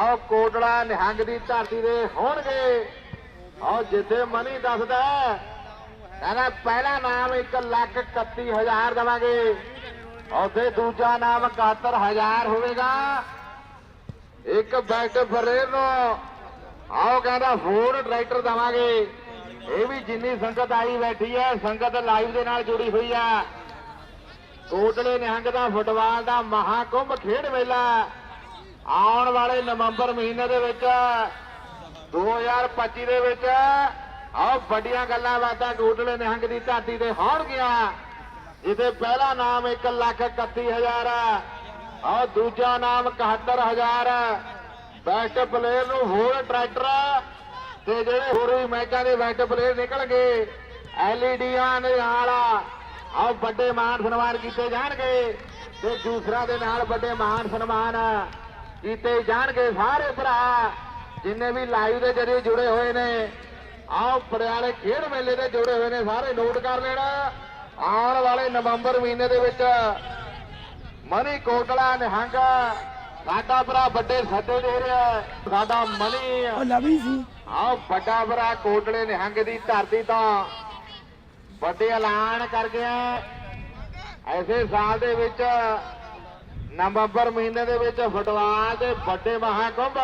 ਆਓ ਕੋਟਲਾ ਨਿਹੰਗ ਦੀ ਧਰਤੀ ਦੇ ਹੋਣਗੇ। ਆਓ ਜਿੱਥੇ ਮਨੀ ਦੱਸਦਾ ਕਹਿੰਦਾ ਪਹਿਲਾ ਨਾਮ 1 ਲੱਖ 31 ਹਜ਼ਾਰ ਦਵਾਂਗੇ। ਉਹਦੇ ਦੂਜਾ ਨਾਮ 71 ਹੋਵੇਗਾ। ਇੱਕ ਬੈਟ ਫਰੇਰ ਨੂੰ, ਆਓ ਕਹਿੰਦਾ ਫੋਰ ਟਰੈਕਟਰ ਦਵਾਂਗੇ। ਇਹ ਵੀ ਜਿੰਨੀ ਸੰਗਤ ਆਈ ਬੈਠੀ ਹੈ, ਸੰਗਤ ਲਾਈਵ ਦੇ ਨਾਲ ਜੁੜੀ ਹੋਈ ਹੈ। ਕੋਟਲੇ ਨਿਹੰਗ ਦਾ ਫੁੱਟਬਾਲ ਦਾ ਮਹਾਕੁੰਭ ਖੇਡ ਮੇਲਾ। ਆਉਣ ਵਾਲੇ ਨਵੰਬਰ ਮਹੀਨੇ ਦੇ ਵਿੱਚ 2025 ਦੇ ਵਿੱਚ ਆਓ ਵੱਡੀਆਂ ਗੱਲਾਂ ਬਾਤਾਂ ਕੋਟਲੇ ਨਿਹੰਗ ਦੀ ਧਰਤੀ ਤੇ ਹੋਣਗੀਆਂ ਜਿਹਦੇ ਪਹਿਲਾ ਨਾਮ 1 ਲੱਖ 31 ਹਜ਼ਾਰ ਹੈ ਆਓ ਦੂਜਾ ਨਾਮ 71000 ਹੈ ਬੈਸਟ ਪਲੇਅਰ ਨੂੰ ਹੋਰ ਟਰੈਕਟਰ ਤੇ ਜਿਹੜੇ ਹੋਰ ਵੀ ਮੈਚਾਂ ਦੇ ਬੈਸਟ ਪਲੇਅਰ ਨਿਕਲਣਗੇ, ਐਲਈਡੀਆਂ ਦੇ ਨਾਲ ਆਓ ਵੱਡੇ ਮਾਨ ਸਨਮਾਨ ਕੀਤੇ ਜਾਣਗੇ ਤੇ ਦੂਸਰਾ ਦੇ ਨਾਲ ਵੱਡੇ ਮਾਨ ਸਨਮਾਨ ਕੀਤੇ ਜਾਣਗੇ ਸਾਰੇ ਭਰਾ ਜਿੰਨੇ ਵੀ ਲਾਈਵ ਦੇ ਜਰੀਏ ਜੁੜੇ ਹੋਏ ਨੇ। ਆਓ ਪੜਿਆਲੇ ਖੇਡ ਮੇਲੇ ਦੇ ਜੁੜੇ ਹੋਏ ਨੇ ਸਾਰੇ ਨੋਟ ਕਰ ਲੈਣਾ। ਆਉਣ ਵਾਲੇ ਨਵੰਬਰ ਮਹੀਨੇ ਦੇ ਵਿੱਚ ਮਨੀ ਕੋਟਲਾ ਨਿਹੰਗ। ਸਾਡਾ ਭਰਾ ਵੱਡੇ ਸੱਦੇ ਦੇ ਰਿਹਾ। ਸਾਡਾ ਮਨੀ। ਉਹ ਲਵੀ ਸੀ। ਆਓ ਵੱਡਾ ਭਰਾ ਕੋਟਲੇ ਨਿਹੰਗ ਦੀ ਧਰਤੀ ਤੋਂ ਵੱਡੇ ਐਲਾਨ ਕਰ ਗਿਆ ਐਸੇ ਸਾਲ ਦੇ ਵਿੱਚ ਨਵੰਬਰ ਮਹੀਨੇ ਦੇ ਵਿੱਚ ਫੁੱਟਬਾਲ ਦੇ ਵੱਡੇ ਮਹਾਕੁੰਭ